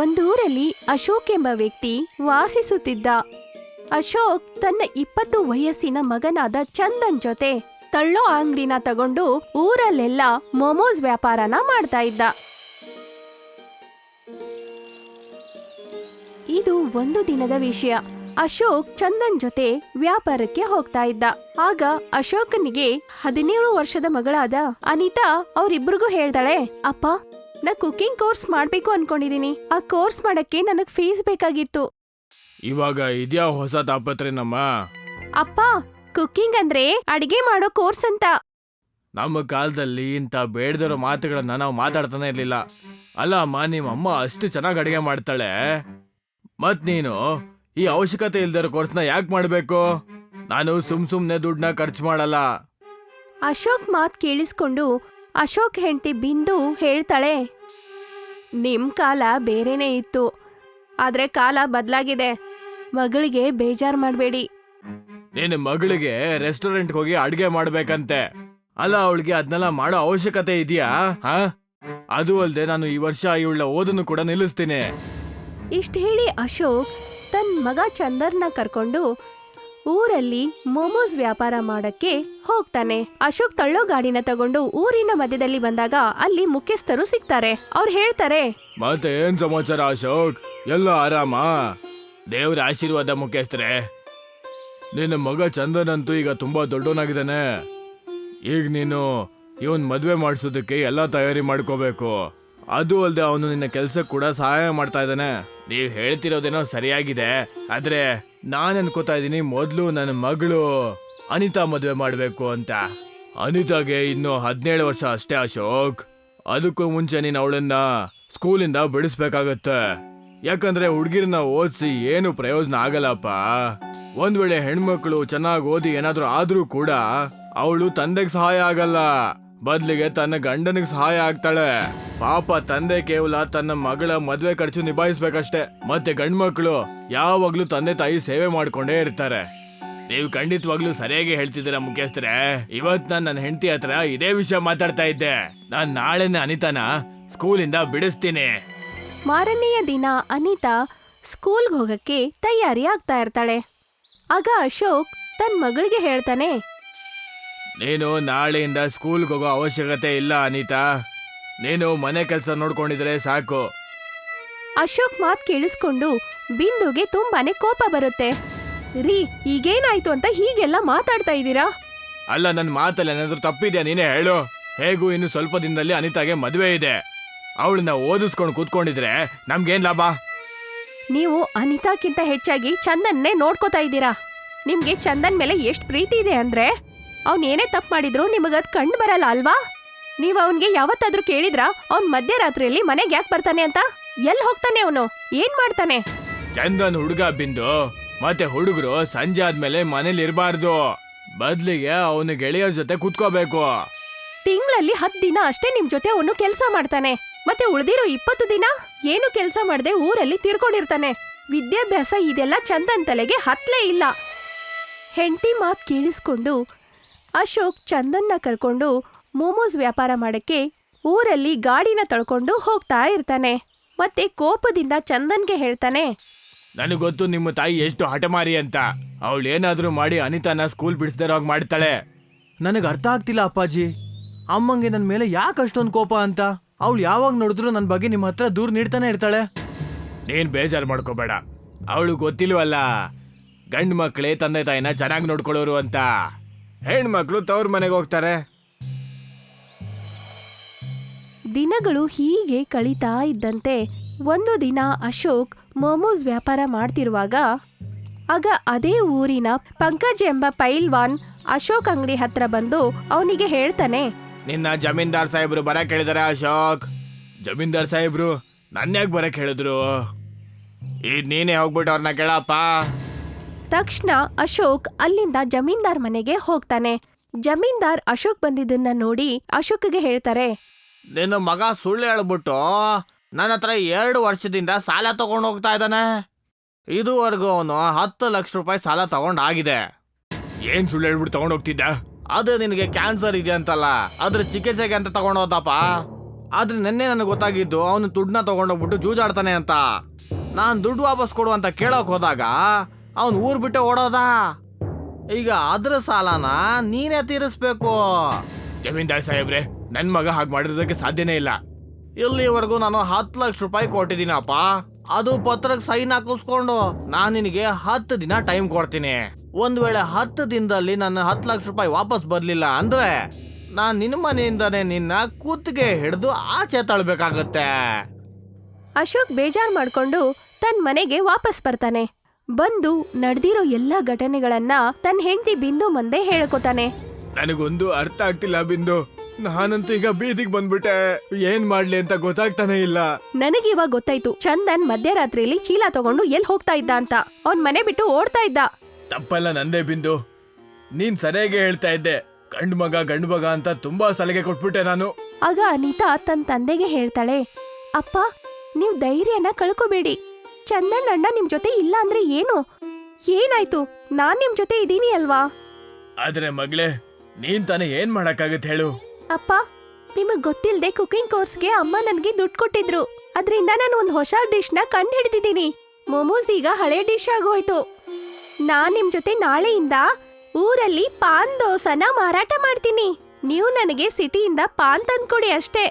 ಒಂದೂರಲ್ಲಿ ಅಶೋಕ್ ಎಂಬ ವ್ಯಕ್ತಿ ವಾಸಿಸುತ್ತಿದ್ದ. ಅಶೋಕ್ ತನ್ನ ಇಪ್ಪತ್ತು ವಯಸ್ಸಿನ ಮಗನಾದ ಚಂದನ್ ಜೊತೆ ತಳ್ಳೋ ಅಂಗಡಿನ ತಗೊಂಡು ಊರಲ್ಲೆಲ್ಲ ಮೊಮೋಸ್ ವ್ಯಾಪಾರನ ಮಾಡ್ತಾ ಇದ್ದ. ಇದು ಒಂದು ದಿನದ ವಿಷಯ. ಅಶೋಕ್ ಚಂದನ್ ಜೊತೆ ವ್ಯಾಪಾರಕ್ಕೆ ಹೋಗ್ತಾ ಇದ್ದ. ಆಗ ಅಶೋಕನಿಗೆ ಹದಿನೇಳು ವರ್ಷದ ಮಗಳಾದ ಅನಿತಾ ಅವರಿಬ್ರಿಗೂ ಹೇಳ್ತಾಳೆ, ಅಪ್ಪ ನಾ ಕುಕಿಂಗ್ ಕೋರ್ಸ್ ಮಾಡಬೇಕು ಅನ್ಕೊಂಡಿದೀನಿ. ಆ ಕೋರ್ಸ್ ಮಾಡಕ್ಕೆ ನನಗ್ ಫೀಸ್ ಬೇಕಾಗಿತ್ತು. ಇವಾಗ ಇದ್ಯಾ ಹೊಸ ತಾಪತ್ರೆ ನಮ್ಮ ಅಪ್ಪ ಕುಕಿಂಗ್ ಅಂದ್ರೆ ಅಡಿಗೆ ಮಾಡೋ ಕೋರ್ಸ್ ಅಂತ. ನಮ್ಮ ಕಾಲದಲ್ಲಿ ಇಂಥ ಬೇಡದಿರೋ ಮಾತುಗಳನ್ನ ನಾವು ಮಾತಾಡ್ತಾನೆ ಇರಲಿಲ್ಲ. ಅಲ್ಲ ಅಮ್ಮ ನಿಮ್ಮ ಅಮ್ಮ ಅಷ್ಟು ಚೆನ್ನಾಗಿ ಅಡಿಗೆ ಮಾಡ್ತಾಳೆ. ಮತ್ ನೀನು ಈ ಅವಶ್ಯಕತೆ ಇಲ್ದಿರೋ ಕೋರ್ಸ್ನ ಯಾಕೆ ಮಾಡಬೇಕು? ನಾನು ಸುಮ್ ಸುಮ್ನೆ ದುಡ್ಡನ್ನ ಖರ್ಚು ಮಾಡಲ್ಲ. ಅಶೋಕ್ ಮಾತ್ ಕೇಳಿಸ್ಕೊಂಡು ಅಶೋಕ್ ಹೆಂಡತಿ ಬಿಂದು ಹೇಳ್ತಾಳೆ ನಿಮ್ಮ ಕಾಲ ಬೇರೆನೇ ಇತ್ತು. ಆದ್ರೆ ಕಾಲ ಬದಲಾಗಿದೆ. ಮಗಳಿಗೆ ಬೇಜಾರ್ ಮಾಡಬೇಡಿ. ನಿನ್ನ ಮಗಳಿಗೆ ರೆಸ್ಟೋರೆಂಟ್ಗೆ ಹೋಗಿ ಅಡುಗೆ ಮಾಡಬೇಕಂತೆ. ಅಲ್ಲ ಅವಳಿಗೆ ಅದನ್ನೆಲ್ಲ ಮಾಡೋ ಅವಶ್ಯಕತೆ ಇದೆಯಾ? ಹಾ? ಅದು ಅಲ್ಲದೆ ನಾನು ಈ ವರ್ಷ ಇವಳ ಓದನ್ನು ಕೂಡ ನಿಲ್ಲಿಸ್ತೀನಿ. ಇಷ್ಟ ಹೇಳಿ ಅಶೋಕ್ ತನ್ನ ಮಗ ಚಂದರ್ನ ಕರ್ಕೊಂಡು ಊರಲ್ಲಿ ಮೋಮೋಸ್ ವ್ಯಾಪಾರ ಮಾಡಕ್ಕೆ ಹೋಗ್ತಾನೆ. ಅಶೋಕ್ ತಳ್ಳೋ ಗಾಡಿನ ತಗೊಂಡು ಊರಿನ ಮಧ್ಯದಲ್ಲಿ ಬಂದಾಗ ಅಲ್ಲಿ ಮುಖ್ಯಸ್ಥರು ಸಿಗ್ತಾರೆ. ಅವ್ರು ಹೇಳ್ತಾರೆ ಮತ್ತೆ ಏನ್ ಸಮಾಚಾರ ಅಶೋಕ್? ಎಲ್ಲ ಆರಾಮ? ದೇವ್ರ ಆಶೀರ್ವಾದ ಮುಖ್ಯಸ್ಥರೇ. ನಿನ್ನ ಮಗ ಚಂದನ್ ಅಂತೂ ಈಗ ತುಂಬಾ ದೊಡ್ಡವನಾಗಿದ್ದಾನೆ. ಈಗ ನೀನು ಇವನ್ ಮದ್ವೆ ಮಾಡಿಸೋದಕ್ಕೆ ಎಲ್ಲ ತಯಾರಿ ಮಾಡ್ಕೋಬೇಕು. ಅದು ಅಲ್ಲದೆ ಅವನು ನಿನ್ನ ಕೆಲ್ಸಕ್ಕೆ ಕೂಡ ಸಹಾಯ ಮಾಡ್ತಾ ಇದ್ದಾನೆ. ನೀವು ಹೇಳ್ತಿರೋದೇನೋ ಸರಿಯಾಗಿದೆ, ಆದ್ರೆ ನಾನ್ ಅನ್ಕೋತಾ ಇದ್ದೀನಿ ಮೊದಲು ನನ್ನ ಮಗಳು ಅನಿತಾ ಮದುವೆ ಮಾಡಬೇಕು ಅಂತ. ಅನಿತಾಗೆ ಇನ್ನು ಹದಿನೇಳು ವರ್ಷ ಅಷ್ಟೇ ಅಶೋಕ್. ಅದಕ್ಕೂ ಮುಂಚೆ ನೀನು ಅವಳನ್ನ ಸ್ಕೂಲಿಂದ ಬಿಡಿಸ್ಬೇಕಾಗತ್ತೆ. ಯಾಕಂದ್ರೆ ಹುಡುಗಿರನ್ನ ಓದಿಸಿ ಏನು ಪ್ರಯೋಜನ ಆಗಲ್ಲಪ್ಪ. ಒಂದ್ ವೇಳೆ ಹೆಣ್ಮಕ್ಳು ಚೆನ್ನಾಗಿ ಓದಿ ಏನಾದರೂ ಆದ್ರೂ ಕೂಡ ಅವಳು ತಂದೆಗೆ ಸಹಾಯ ಆಗಲ್ಲ. ಬದ್ಲಿಗೆ ತನ್ನ ಗಂಡನಿಗೆ ಸಹಾಯ ಆಗ್ತಾಳೆ. ಪಾಪ ತಂದೆ ಕೇವಲ ತನ್ನ ಮಗಳ ಮದುವೆ ಖರ್ಚು ನಿಭಾಯಿಸ್ಬೇಕಷ್ಟೇ. ಮತ್ತೆ ಗಂಡ್ಮಕ್ಳು ಯಾವಾಗ್ಲೂ ತಂದೆ ತಾಯಿ ಸೇವೆ ಮಾಡ್ಕೊಂಡೇ ಇರ್ತಾರೆ. ನೀವು ಖಂಡಿತವಾಗ್ಲೂ ಸರಿಯಾಗಿ ಹೇಳ್ತಿದ್ದೀರಾ ಮುಖ್ಯಸ್ಥರೇ? ಇವತ್ ನಾನು ನನ್ನ ಹೆಂಡತಿ ಹತ್ರ ಇದೇ ವಿಷಯ ಮಾತಾಡ್ತಾ ಇದ್ದೆ. ನಾನ್ ನಾಳೆನೆ ಅನಿತಾನ ಸ್ಕೂಲಿಂದ ಬಿಡಿಸ್ತೀನಿ. ಮಾರನೆಯ ದಿನ ಅನಿತಾ ಸ್ಕೂಲ್ಗೆ ಹೋಗಕ್ಕೆ ತಯಾರಿ ಆಗ್ತಾ ಇರ್ತಾಳೆ. ಆಗ ಅಶೋಕ್ ತನ್ನ ಮಗಳಿಗೆ ಹೇಳ್ತಾನೆ ನೀನು ನಾಳೆಯಿಂದ ಸ್ಕೂಲ್ಗೆ ಹೋಗೋ ಅವಶ್ಯಕತೆ ಇಲ್ಲ ಅನಿತಾ. ನೀನು ಮನೆ ಕೆಲಸ ನೋಡ್ಕೊಂಡಿದ್ರೆ ಸಾಕು. ಅಶೋಕ್ ಮಾತ್ ಕೇಳಿಸ್ಕೊಂಡು ಬಿಂದುಗೆ ತುಂಬಾನೇ ಕೋಪ ಬರುತ್ತೆ. ರೀ ಈಗೇನಾಯ್ತು ಅಂತ ಹೀಗೆಲ್ಲ ಮಾತಾಡ್ತಾ ಇದ್ದೀರಾ? ಅಲ್ಲ ನನ್ನ ಮಾತಲ್ಲಿ ಏನಾದ್ರೂ ತಪ್ಪಿದೆ ನೀನೇ ಹೇಳು. ಹೇಗೂ ಇನ್ನು ಸ್ವಲ್ಪ ದಿನದಲ್ಲಿ ಅನಿತಾಗೆ ಮದುವೆ ಇದೆ. ಅವಳನ್ನ ಓದಿಸ್ಕೊಂಡು ಕೂತ್ಕೊಂಡಿದ್ರೆ ನಮ್ಗೇನ್ ಲಾಭ? ನೀವು ಅನಿತಾಕ್ಕಿಂತ ಹೆಚ್ಚಾಗಿ ಚಂದನ್ನೇ ನೋಡ್ಕೋತಾ ಇದ್ದೀರಾ. ನಿಮ್ಗೆ ಚಂದನ್ ಮೇಲೆ ಎಷ್ಟು ಪ್ರೀತಿ ಇದೆ ಅಂದ್ರೆ? ಅವ್ನ್ ಏನೇ ತಪ್ಪು ಮಾಡಿದ್ರು ನಿಮಗದ್ ಕಂಡು ಬರಲ್ಲ ಅಲ್ವಾ? ನೀವು ಅವನಿಗೆ ಯಾವತ್ತಾದ್ರೂ ಕೇಳಿದ್ರ? ಅವ್ನ್ ಮಧ್ಯರಾತ್ರಿಯಲ್ಲಿ ಮನೆಗೆ ಯಾಕೆ ಬರ್ತಾನೆ ಅಂತ? ಎಲ್ಲಿ ಹೋಗ್ತಾನೆ ಅವನು? ಏನ್ ಮಾಡ್ತಾನೆ? ಚಂದನ್ ಹುಡುಗ ಬಿಂದು. ಮತ್ತೆ ಹುಡುಗರು ಸಂಜೆ ಆದ್ಮೇಲೆ ಮನೇಲಿ ಇರಬಾರ್ದು. ಬದ್ಲಿಗೆ ಅವನ ಗೆಳೆಯರ ಜೊತೆ ಕುತ್ಕೋಬೇಕು. ತಿಂಗಳಲ್ಲಿ ಹತ್ತು ದಿನ ಅಷ್ಟೇ ನಿಮ್ ಜೊತೆ ಅವನು ಕೆಲಸ ಮಾಡ್ತಾನೆ. ಮತ್ತೆ ಉಳಿದಿರೋ ಇಪ್ಪತ್ತು ದಿನ ಏನು ಕೆಲಸ ಮಾಡದೆ ಊರಲ್ಲಿ ತಿರ್ಕೊಂಡಿರ್ತಾನೆ. ವಿದ್ಯಾಭ್ಯಾಸ ಇದೆಲ್ಲ ಚಂದನ್ ತಲೆಗೆ ಹತ್ಲೇ ಇಲ್ಲ. ಹೆಂಡತಿ ಮಾತು ಕೇಳಿಸ್ಕೊಂಡು ಅಶೋಕ್ ಚಂದನ್ನ ಕರ್ಕೊಂಡು ಮೋಮೋಸ್ ವ್ಯಾಪಾರ ಮಾಡಕ್ಕೆ ಊರಲ್ಲಿ ಗಾಡಿನ ತಳ್ಕೊಂಡು ಹೋಗ್ತಾ ಇರ್ತಾನೆ. ಮತ್ತೆ ಕೋಪದಿಂದ ಚಂದನ್ಗೆ ಹೇಳ್ತಾನೆ ನನಗ್ ಗೊತ್ತು ನಿಮ್ಮ ತಾಯಿ ಎಷ್ಟು ಹಠಮಾರಿ ಅಂತ. ಅವಳು ಏನಾದರೂ ಮಾಡಿ ಅನಿತಾನ ಸ್ಕೂಲ್ ಬಿಡಿಸ್ದಿರೋಗ್ ಮಾಡ್ತಾಳೆ. ನನಗೆ ಅರ್ಥ ಆಗ್ತಿಲ್ಲ ಅಪ್ಪಾಜಿ. ಅಮ್ಮಂಗೆ ನನ್ನ ಮೇಲೆ ಯಾಕೆ ಅಷ್ಟೊಂದು ಕೋಪ ಅಂತ? ಅವಳು ಯಾವಾಗ ನೋಡಿದ್ರು ನನ್ನ ಬಗ್ಗೆ ನಿಮ್ಮ ಹತ್ರ ದೂರ ನೀಡ್ತಾನೆ ಇರ್ತಾಳೆ. ನೀನ್ ಬೇಜಾರು ಮಾಡ್ಕೋಬೇಡ. ಅವಳು ಗೊತ್ತಿಲ್ವಲ್ಲ ಗಂಡು ಮಕ್ಕಳೇ ತಂದೆ ತಾಯಿನ ಚೆನ್ನಾಗಿ ನೋಡ್ಕೊಳ್ಳೋರು ಅಂತ. ಹೆಣ್ಮಕ್ಳು ತವ್ರ ಮನೆಗೆ ಹೋಗ್ತಾರೆ. ದಿನಗಳು ಹೀಗೆ ಕಳೀತಾ ಇದ್ದಂತೆ ಒಂದು ದಿನ ಅಶೋಕ್ ಮೋಮೋಸ್ ವ್ಯಾಪಾರ ಮಾಡ್ತಿರುವಾಗ ಆಗ ಅದೇ ಊರಿನ ಪಂಕಜ್ ಎಂಬ ಪೈಲ್ವಾನ್ ಅಶೋಕ್ ಅಂಗಡಿ ಹತ್ರ ಬಂದು ಅವನಿಗೆ ಹೇಳ್ತಾನೆ ನಿನ್ನ ಜಮೀನ್ದಾರ್ ಸಾಹೇಬ್ರು ಬರಕ್ ಹೇಳಿದಾರೆ ಅಶೋಕ್? ಜಮೀನ್ದಾರ್ ಸಾಹೇಬ್ರು ನನ್ಯಾಕ್ ಬರಕ್ ಹೇಳಿದ್ರು ಈಗ ನೀನೇ ಹೋಗ್ಬಿಟ್ಟು ಅವ್ರನ್ನ ಕೇಳಪ್ಪ. ತಕ್ಷಣ ಅಶೋಕ್ ಅಲ್ಲಿಂದ ಜಮೀನ್ದಾರ್ ಮನೆಗೆ ಹೋಗ್ತಾನೆ. ಜಮೀನ್ದಾರ್ ಅಶೋಕ್ ಬಂದಿದ್ದನ್ನ ನೋಡಿ ಅಶೋಕ್ಗೆ ಹೇಳ್ತಾರೆ ನಿನ್ನ ಮಗ ಸುಳ್ಳು ಹೇಳ್ಬಿಟ್ಟು ನನ್ನ ಹತ್ರ ಎರಡು ವರ್ಷದಿಂದ ಸಾಲ ತಗೊಂಡು ಹೋಗ್ತಾ ಇದ್ದಾನೆ. ಇದುವರೆಗೂ ಅವನು ಹತ್ತು ಲಕ್ಷ ರೂಪಾಯಿ ಸಾಲ ತಗೊಂಡಾಗಿದೆ ಏನ್ ಸುಳ್ಳು ಹೇಳ್ಬಿಟ್ಟು ತಗೊಂಡು ಹೋಗ್ತಿದ್ದ ಅದು ನಿನಗೆ ಕ್ಯಾನ್ಸರ್ ಇದೆ ಅಂತಲ್ಲ ಅದ್ರ ಚಿಕಿತ್ಸೆಗೆ ಅಂತ ತಗೊಂಡು ಹೋದಪ್ಪ. ಆದ್ರೆ ನಿನ್ನೆ ನನಗೆ ಗೊತ್ತಾಗಿದ್ದು ಅವನು ದುಡ್ಡನ್ನ ತಗೊಂಡೋಗ್ಬಿಟ್ಟು ಜೂಜಾಡ್ತಾನೆ ಅಂತ. ನಾನು ದುಡ್ಡು ವಾಪಸ್ ಕೊಡು ಅಂತ ಕೇಳೋಕೆ ಹೋದಾಗ ಅವನು ಊರ್ ಬಿಟ್ಟೆ ಓಡೋದ? ಈಗ ಅದ್ರ ಸಾಲನ ನೀನೇ ತೀರಿಸ್ಬೇಕು. ಜಮೀನ್ದಾರ್ ಸಾಹೇಬ್ರೆ ನನ್ ಮಗ ಹಾಗೆ ಮಾಡಿರೋದಕ್ಕೆ ಸಾಧ್ಯನೇ ಇಲ್ಲ. ಇಲ್ಲಿವರೆಗೂ ನಾನು ಹತ್ತು ಲಕ್ಷ ರೂಪಾಯಿ ಕೊಟ್ಟಿದ್ದೀನಪ್ಪ. ಅದು ಪತ್ರಕ್ಕೆ ಸೈನ್ ಹಾಕಿಸ್ಕೊಂಡು ನಾನು ನಿನಗೆ ಹತ್ತು ದಿನ ಟೈಮ್ ಕೊಡ್ತೀನಿ. ಒಂದ್ ವೇಳೆ ಹತ್ತು ದಿನದಲ್ಲಿ ನನ್ನ ಹತ್ತು ಲಕ್ಷ ರೂಪಾಯಿ ವಾಪಸ್ ಬರಲಿಲ್ಲ ಅಂದ್ರೆ ನಾನು ನಿನ್ನ ಮನೆಯಿಂದನೇ ನಿನ್ನ ಕೂತ್ಗೆ ಹಿಡಿದು ಆಚೆ ತಳ್ಬೇಕಾಗತ್ತೆ. ಅಶೋಕ್ ಬೇಜಾರ್ ಮಾಡ್ಕೊಂಡು ತನ್ನ ಮನೆಗೆ ವಾಪಸ್ ಬರ್ತಾನೆ. ಬಂದು ನಡೆದಿರೋ ಎಲ್ಲಾ ಘಟನೆಗಳನ್ನ ತನ್ನ ಹೆಂಡತಿ ಬಿಂದು ಮುಂದೆ ಹೇಳ್ಕೊತಾನೆ. ನನಗೊಂದು ಅರ್ಥ ಆಗ್ತಿಲ್ಲ ಬಿಂದು. ನಾನಂತೂ ಈಗ ಬೀದಿಗೆ ಬಂದ್ಬಿಟ್ಟೆ. ಏನ್ ಮಾಡ್ಲಿ ಅಂತ ಗೊತ್ತಾಗ್ತಾನೆ ಇಲ್ಲ. ನನಗಿವಾಗ ಗೊತ್ತಾಯ್ತು ಚಂದನ್ ಮಧ್ಯರಾತ್ರಿಯಲ್ಲಿ ಚೀಲ ತಗೊಂಡು ಎಲ್ಲಿ ಹೋಗ್ತಾ ಇದ್ದ ಅಂತ. ಅವ್ನ್ ಮನೆ ಬಿಟ್ಟು ಓಡ್ತಾ ಇದ್ದ. ತಪ್ಪಲ್ಲ ನಂದೇ ಬಿಂದು. ನೀನ್ ಸರಿಯಾಗಿ ಹೇಳ್ತಾ ಇದ್ದೆ. ಗಂಡು ಮಗ ಗಂಡು ಮಗ ಅಂತ ತುಂಬಾ ಸಲಿಗೆ ಕೊಟ್ಬಿಟ್ಟೆ ನಾನು. ಆಗ ಅನಿತಾ ತನ್ನ ತಂದೆಗೆ ಹೇಳ್ತಾಳೆ ಅಪ್ಪ ನೀವ್ ಧೈರ್ಯನ ಕಳ್ಕೋಬೇಡಿ. ಚಂದನ್ ಅಣ್ಣ ನಿಮ್ ಜೊತೆ ಇಲ್ಲ ಅಂದ್ರೆ ಏನು? ಏನಾಯ್ತು? ನಾನ್ ನಿಮ್ ಜೊತೆ ಇದೀನಿ ಅಲ್ವಾ? ಆದ್ರೆ ಮಗಳೇ ನೀನ್ ತಾನೇ ಏನ್ ಮಾಡಕ್ಕಾಗತ್ತೆ ಹೇಳು? ಅಪ್ಪ ನಿಮಗ್ ಗೊತ್ತಿಲ್ದೆ ಕುಕಿಂಗ್ ಕೋರ್ಸ್ಗೆ ಅಮ್ಮ ನನ್ಗೆ ದುಡ್ಡು ಕೊಟ್ಟಿದ್ರು. ಅದ್ರಿಂದ ನಾನು ಒಂದ್ ಹೊಸ ಡಿಶ್ನ ಕಂಡು ಹಿಡಿದಿದ್ದೀನಿ ಮೊಮೋಸ್ ಈಗ ಹಳೆ ಡಿಶ್ ಆಗೋಯ್ತು. ನಾನ್ ನಿಮ್ ಜೊತೆ ನಾಳೆಯಿಂದ ಊರಲ್ಲಿ ಪಾನ್ ದೋಸನ ಮಾರಾಟ ಮಾಡ್ತೀನಿ. ನೀವು ನನಗೆ ಸಿಟಿಯಿಂದ ಪಾನ್ ತಂದ್ಕೊಡಿ ಅಷ್ಟೇ.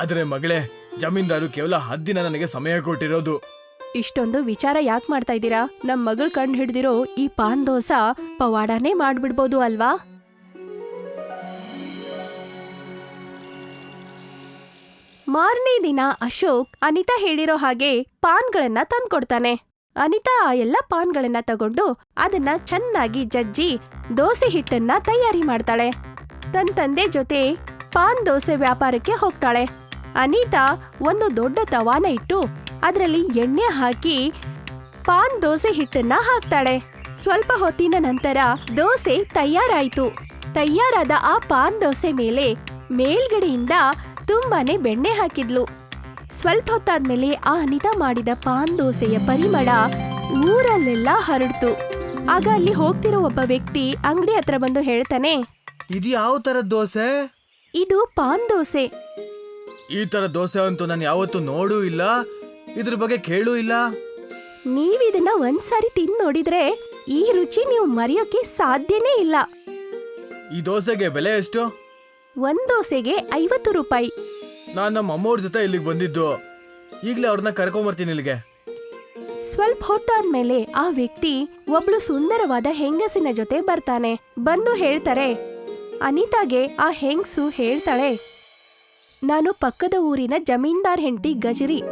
ಆದ್ರೆ ಮಗಳೇ ಜಮೀನ್ದಾರು ಕೇವಲ ಹದ್ದಿನ ದಿನ ನನಗೆ ಸಮಯ ಕೊಟ್ಟಿರೋದು. ಇಷ್ಟೊಂದು ವಿಚಾರ ಯಾಕೆ ಮಾಡ್ತಾ ಇದ್ದೀರಾ? ನಮ್ ಮಗಳು ಕಂಡು ಹಿಡ್ದಿರೋ ಈ ಪಾನ್ ದೋಸಾ ಪವಾಡಾನೇ ಮಾಡ್ಬಿಡ್ಬೋದು ಅಲ್ವಾ? ಮಾರನೇ ದಿನ ಅಶೋಕ್, ಅನಿತಾ ಹೇಳಿರೋ ಹಾಗೆ ಪಾನ್ಗಳನ್ನ ತಂದ್ಕೊಡ್ತಾನೆ. ಅನಿತಾ ಆ ಎಲ್ಲ ಪಾನ್ಗಳನ್ನ ತಗೊಂಡು ಅದನ್ನ ಚೆನ್ನಾಗಿ ಜಜ್ಜಿ ದೋಸೆ ಹಿಟ್ಟನ್ನ ತಯಾರಿ ಮಾಡ್ತಾಳೆ. ತನ್ ತಂದೆ ಜೊತೆ ಪಾನ್ ದೋಸೆ ವ್ಯಾಪಾರಕ್ಕೆ ಹೋಗ್ತಾಳೆ. ಅನಿತಾ ಒಂದು ದೊಡ್ಡ ತವಾನ ಇಟ್ಟು ಅದರಲ್ಲಿ ಎಣ್ಣೆ ಹಾಕಿ ಪಾನ್ ದೋಸೆ ಹಿಟ್ಟನ್ನ ಹಾಕ್ತಾಳೆ. ಸ್ವಲ್ಪ ಹೊತ್ತಿನ ನಂತರ ದೋಸೆ ತಯಾರಾಯ್ತು. ತಯಾರಾದ ಆ ಪಾನ್ ದೋಸೆ ಮೇಲೆ ಮೇಲ್ಗಡೆಯಿಂದ ತುಂಬಾನೇ ಬೆಣ್ಣೆ ಹಾಕಿದ್ಲು. ಸ್ವಲ್ಪ ಹೊತ್ತಾದ್ಮೇಲೆ ಆ ಅನಿತಾ ಮಾಡಿದ ಪಾನ್ ದೋಸೆಯ ಪರಿಮಳ ಊರಲ್ಲೆಲ್ಲ ಹರಡ್ತು. ಆಗ ಅಲ್ಲಿ ಹೋಗ್ತಿರೋ ಒಬ್ಬ ವ್ಯಕ್ತಿ ಅಂಗಡಿ ಹತ್ರ ಬಂದು ಹೇಳ್ತಾನೆ ಇದು ಯಾವ ತರ ದೋಸೆ? ಇದು ಪಾನ್ ದೋಸೆ. ಈ ತರ ದೋಸೆ ಅಂತೂ ನಾನು ಯಾವತ್ತೂ ನೋಡೂ ಇಲ್ಲ. ಇದ್ರ ಬಗ್ಗೆ ಕೇಳೂ ಇಲ್ಲ. ನೀವಿದನ್ನ ಒಂದ್ಸಾರಿ ತಿಂದ್ ನೋಡಿದ್ರೆ ಈ ರುಚಿ ನೀವು ಮರೆಯೋಕೆ ಸಾಧ್ಯನೇ ಇಲ್ಲ. ಈ ದೋಸೆಗೆ ಬೆಲೆ ಎಷ್ಟು? ಒಂದ್ ದೋಸೆಗೆ ಐವತ್ತು ರೂಪಾಯಿ. ನಾನು ನಮ್ಮ ಅಮ್ಮವ್ರ ಜೊತೆ ಇಲ್ಲಿಗೆ ಬಂದಿದ್ದು. ಈಗಲೇ ಅವ್ರನ್ನ ಕರ್ಕೊಂಬರ್ತೀನಿ ಇಲ್ಲಿಗೆ. ಸ್ವಲ್ಪ ಹೊತ್ತಾದ್ಮೇಲೆ ಆ ವ್ಯಕ್ತಿ ಒಬ್ಳು ಸುಂದರವಾದ ಹೆಂಗಸಿನ ಜೊತೆ ಬರ್ತಾನೆ. ಬಂದು ಹೇಳ್ತಾರೆ ಅನಿತಾಗೆ ಆ ಹೆಂಗಸು ಹೇಳ್ತಾಳೆ. ನಾನು ಪಕ್ಕದ ಊರಿನ ಜಮೀನ್ದಾರ್ ಹೆಂಡತಿ ಗಜರಿ.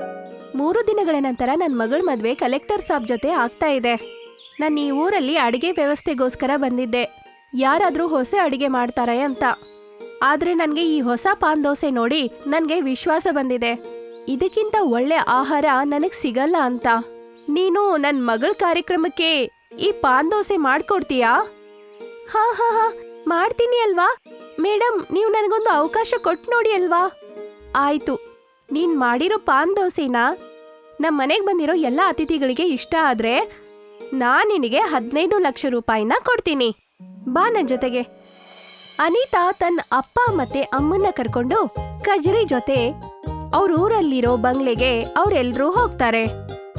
ಮೂರು ದಿನಗಳ ನಂತರ ನನ್ನ ಮಗಳ ಮದುವೆ ಕಲೆಕ್ಟರ್ ಸಾಬ್ ಜೊತೆ ಆಗ್ತಾ ಇದೆ. ನಾನು ಈ ಊರಲ್ಲಿ ಅಡಿಗೆ ವ್ಯವಸ್ಥೆಗೋಸ್ಕರ ಬಂದಿದ್ದೆ. ಯಾರಾದರೂ ಹೊಸ ಅಡಿಗೆ ಮಾಡ್ತಾರೆ ಅಂತ. ಆದರೆ ನನಗೆ ಈ ಹೊಸ ಪಾನ್ ದೋಸೆ ನೋಡಿ ನನಗೆ ವಿಶ್ವಾಸ ಬಂದಿದೆ. ಇದಕ್ಕಿಂತ ಒಳ್ಳೆ ಆಹಾರ ನನಗೆ ಸಿಗಲ್ಲ ಅಂತ. ನೀನು ನನ್ನ ಮಗಳ ಕಾರ್ಯಕ್ರಮಕ್ಕೆ ಈ ಪಾನ್ ದೋಸೆ ಮಾಡ್ಕೊಡ್ತೀಯಾ? ಹಾ ಹಾ ಹಾ, ಮಾಡ್ತೀನಿ ಅಲ್ವಾ? ಮೇಡಮ್ ನೀವು ನನಗೊಂದು ಅವಕಾಶ ಕೊಟ್ಟು ನೋಡಿ ಅಲ್ವಾ? ಆಯ್ತು. ನೀನ್ ಮಾಡಿರೋ ಪಾನ್ ದೋಸೆನ? ನಮ್ಮ ಮನೆಗೆ ಬಂದಿರೋ ಎಲ್ಲ ಅತಿಥಿಗಳಿಗೆ ಇಷ್ಟ ಆದ್ರೆ ನಾನ್ ನಿನಗೆ ಹದಿನೈದು ಲಕ್ಷ ರೂಪಾಯಿನ ಕೊಡ್ತೀನಿ. ಬಾ ನನ್ ಜೊತೆಗೆ. ಅನಿತಾ ತನ್ನ ಅಪ್ಪ ಮತ್ತೆ ಅಮ್ಮನ್ನ ಕರ್ಕೊಂಡು ಕಜರಿ ಜೊತೆ ಅವ್ರ ಊರಲ್ಲಿರೋ ಬಂಗ್ಲೆಗೆ ಅವ್ರೆಲ್ರೂ ಹೋಗ್ತಾರೆ.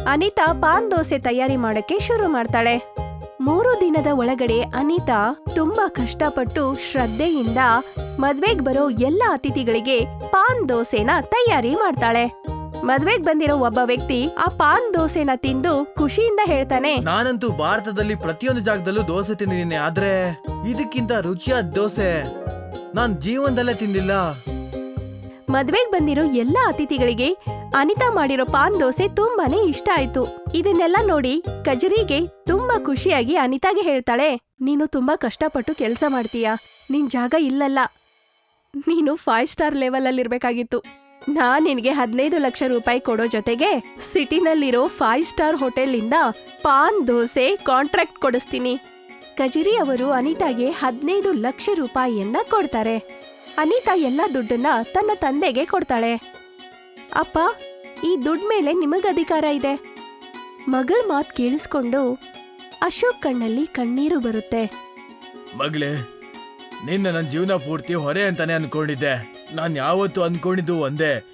ಅನಿತಾ ಪಾನ್ ದೋಸೆ ತಯಾರಿ ಮಾಡಕ್ಕೆ ಶುರು ಮಾಡ್ತಾಳೆ. ಮೂರು ದಿನದ ಒಳಗಡೆ ಅನಿತಾ ತುಂಬಾ ಕಷ್ಟಪಟ್ಟು ಶ್ರದ್ಧೆಯಿಂದ ಮದ್ವೆಗ್ ಬರೋ ಎಲ್ಲ ಅತಿಥಿಗಳಿಗೆ ಪಾನ್ ದೋಸೆನ ತಯಾರಿ ಮಾಡ್ತಾಳೆ. ಮದ್ವೆಗ್ ಬಂದಿರೋ ಒಬ್ಬ ವ್ಯಕ್ತಿ ಆ ಪಾನ್ ದೋಸೆನ ತಿಂದು ಖುಷಿಯಿಂದ ಹೇಳ್ತಾನೆ. ನಾನಂತೂ ಭಾರತದಲ್ಲಿ ಪ್ರತಿಯೊಂದು ಜಾಗದಲ್ಲೂ ದೋಸೆ ತಿಂದಿದ್ದೀನಿ ಆದ್ರೆ ಇದಕ್ಕಿಂತ ರುಚಿಯಾದ ದೋಸೆ ನಾನ್ ಜೀವನದಲ್ಲೇ ತಿಂದಿಲ್ಲ. ಮದ್ವೆಗ್ ಬಂದಿರೋ ಎಲ್ಲ ಅತಿಥಿಗಳಿಗೆ ಅನಿತಾ ಮಾಡಿರೋ ಪಾನ್ ದೋಸೆ ತುಂಬಾನೇ ಇಷ್ಟ ಆಯ್ತು. ಇದನ್ನೆಲ್ಲ ನೋಡಿ ಕಜರಿಗೆ ತುಂಬಾ ಖುಷಿಯಾಗಿ ಅನಿತಾಗೆ ಹೇಳ್ತಾಳೆ, ನೀನು ತುಂಬಾ ಕಷ್ಟಪಟ್ಟು ಕೆಲಸ ಮಾಡ್ತೀಯಾ? ನಿನ್ ಜಾಗ ಇಲ್ಲಲ್ಲ. ನೀನು ಫೈವ್ ಸ್ಟಾರ್ ಲೆವೆಲ್ ಅಲ್ಲಿರ್ಬೇಕಾಗಿತ್ತು ನಾನ್ ನಿನಗೆ ಹದಿನೈದು ಲಕ್ಷ ರೂಪಾಯಿ ಕೊಡೋ ಜೊತೆಗೆ ಸಿಟಿನಲ್ಲಿರೋ ಫೈವ್ ಸ್ಟಾರ್ ಹೋಟೆಲಿಂದ ಪಾನ್ ದೋಸೆ ಕಾಂಟ್ರಾಕ್ಟ್ ಕೊಡಿಸ್ತೀನಿ. ಕಜರಿ ಅವರು ಅನಿತಾಗೆ ಹದಿನೈದು ಲಕ್ಷ ರೂಪಾಯಿಯನ್ನ ಕೊಡ್ತಾರೆ. ಅನಿತಾ ಎಲ್ಲ ದುಡ್ಡನ್ನ ತನ್ನ ತಂದೆಗೆ ಕೊಡ್ತಾಳೆ. ಅಪ್ಪ, ಈ ದುಡ್ ಮೇಲೆ ನಿಮಗ್ ಅಧಿಕಾರ ಇದೆ. ಮಗಳ ಮಾತ್ ಕೇಳಿಸ್ಕೊಂಡು ಅಶೋಕ್ ಕಣ್ಣಲ್ಲಿ ಕಣ್ಣೀರು ಬರುತ್ತೆ. ಮಗಳೇ, ನಿನ್ನ ನನ್ನ ಜೀವನ ಪೂರ್ತಿ ಹೊರೆ ಅಂತಾನೆ ಅನ್ಕೊಂಡಿದ್ದೆ. ನಾನು ಯಾವತ್ತು ಅನ್ಕೊಂಡಿದ್ದು ಒಂದೇ,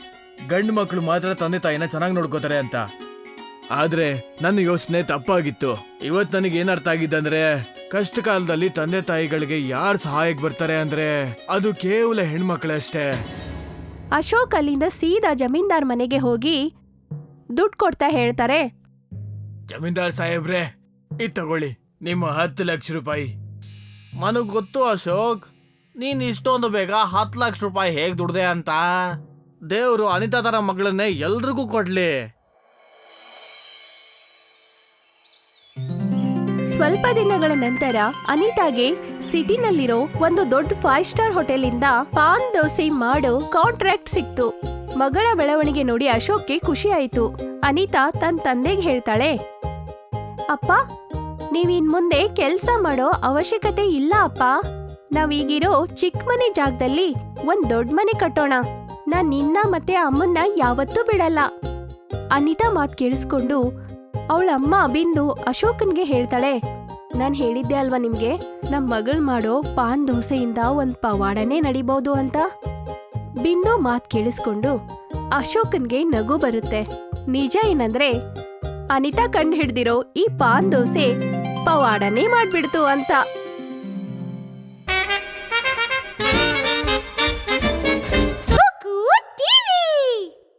ಗಂಡು ಮಕ್ಕಳು ಮಾತ್ರ ತಂದೆ ತಾಯಿನ ಚೆನ್ನಾಗಿ ನೋಡ್ಕೋತಾರೆ ಅಂತ. ಆದ್ರೆ ನನ್ನ ಯೋಚನೆ ತಪ್ಪಾಗಿತ್ತು. ಇವತ್ ನನಗೆ ಏನ್ ಅರ್ಥ ಆಗಿದ್ದಂದ್ರೆ ಕಷ್ಟ ಕಾಲದಲ್ಲಿ ತಂದೆ ತಾಯಿಗಳಿಗೆ ಯಾರು ಸಹಾಯಕ್ಕೆ ಬರ್ತಾರೆ ಅಂದ್ರೆ, ಅದು ಕೇವಲ ಹೆಣ್ಮಕ್ಳಷ್ಟೇ. ಅಶೋಕ್ ಅಲ್ಲಿಂದ ಸೀದಾ ಜಮೀನ್ದಾರ್ ಮನೆಗೆ ಹೋಗಿ ದುಡ್ಡು ಕೊಡ್ತಾ ಹೇಳ್ತಾರೆ. ಜಮೀನ್ದಾರ್ ಸಾಹೇಬ್ರೆ, ಇದು ತಗೊಳ್ಳಿ, ನಿಮ್ಮ ಹತ್ತು ಲಕ್ಷ ರೂಪಾಯಿ. ನನಗೆ ಗೊತ್ತು ಅಶೋಕ್, ನೀನು ಇಷ್ಟೊಂದು ಬೇಗ ಹತ್ತು ಲಕ್ಷ ರೂಪಾಯಿ ಹೇಗೆ ದುಡ್ದೆ ಅಂತ? ದೇವರು ಅನಿತಾ ತರ ಮಗಳನ್ನೇ ಎಲ್ರಿಗೂ ಕೊಡ್ಲಿ. ಸ್ವಲ್ಪ ದಿನಗಳ ನಂತರ ಅನಿತಾಗೆ ಸಿಟಿನಲ್ಲಿರೋ ಒಂದು ದೊಡ್ಡ ಫೈವ್ ಸ್ಟಾರ್ ಹೋಟೆಲಿಂದ ಪಾನ್ ದೋಸೆ ಮಾಡೋ ಕಾಂಟ್ರಾಕ್ಟ್ ಸಿಕ್ತು. ಮಗಳ ಬೆಳವಣಿಗೆ ನೋಡಿ ಅಶೋಕ್ಗೆ ಖುಷಿ ಆಯ್ತು. ಅನಿತಾ ತನ್ನ ತಂದೆಗೆ ಹೇಳ್ತಾಳೆ, ಅಪ್ಪ ನೀವಿನ್ ಮುಂದೆ ಕೆಲ್ಸ ಮಾಡೋ ಅವಶ್ಯಕತೆ ಇಲ್ಲ ಅಪ್ಪ. ನಾವೀಗಿರೋ ಚಿಕ್ಕ ಮನೆ ಜಾಗದಲ್ಲಿ ಒಂದ್ ದೊಡ್ಡ ಮನೆ ಕಟ್ಟೋಣ. ನಾನ್ ನಿನ್ನ ಮತ್ತೆ ಅಮ್ಮನ್ನ ಯಾವತ್ತೂ ಬಿಡಲ್ಲ. ಅನಿತಾ ಮಾತ್ ಕೇಳಿಸ್ಕೊಂಡು ಅವಳ ಅಮ್ಮ ಬಿಂದು ಅಶೋಕನ್ಗೆ ಹೇಳ್ತಾಳೆ, ನಾನ್ ಹೇಳಿದ್ದೆ ಅಲ್ವಾ ನಿಮ್ಗೆ? ನಮ್ ಮಗಳ್ ಮಾಡೋ ಪಾನ್ ದೋಸೆಯಿಂದ ಒಂದ್ ಪವಾಡನೇ ನಡಿಬಹುದು ಅಂತ? ಬಿಂದು ಮಾತ್ ಕೇಳಿಸ್ಕೊಂಡು ಅಶೋಕನ್ಗೆ ನಗು ಬರುತ್ತೆ. ನಿಜ ಏನಂದ್ರೆ, ಅನಿತಾ ಕಂಡು ಹಿಡ್ದಿರೋ ಈ ಪಾನ್ ದೋಸೆ ಪವಾಡನೇ ಮಾಡ್ಬಿಡ್ತು ಅಂತ.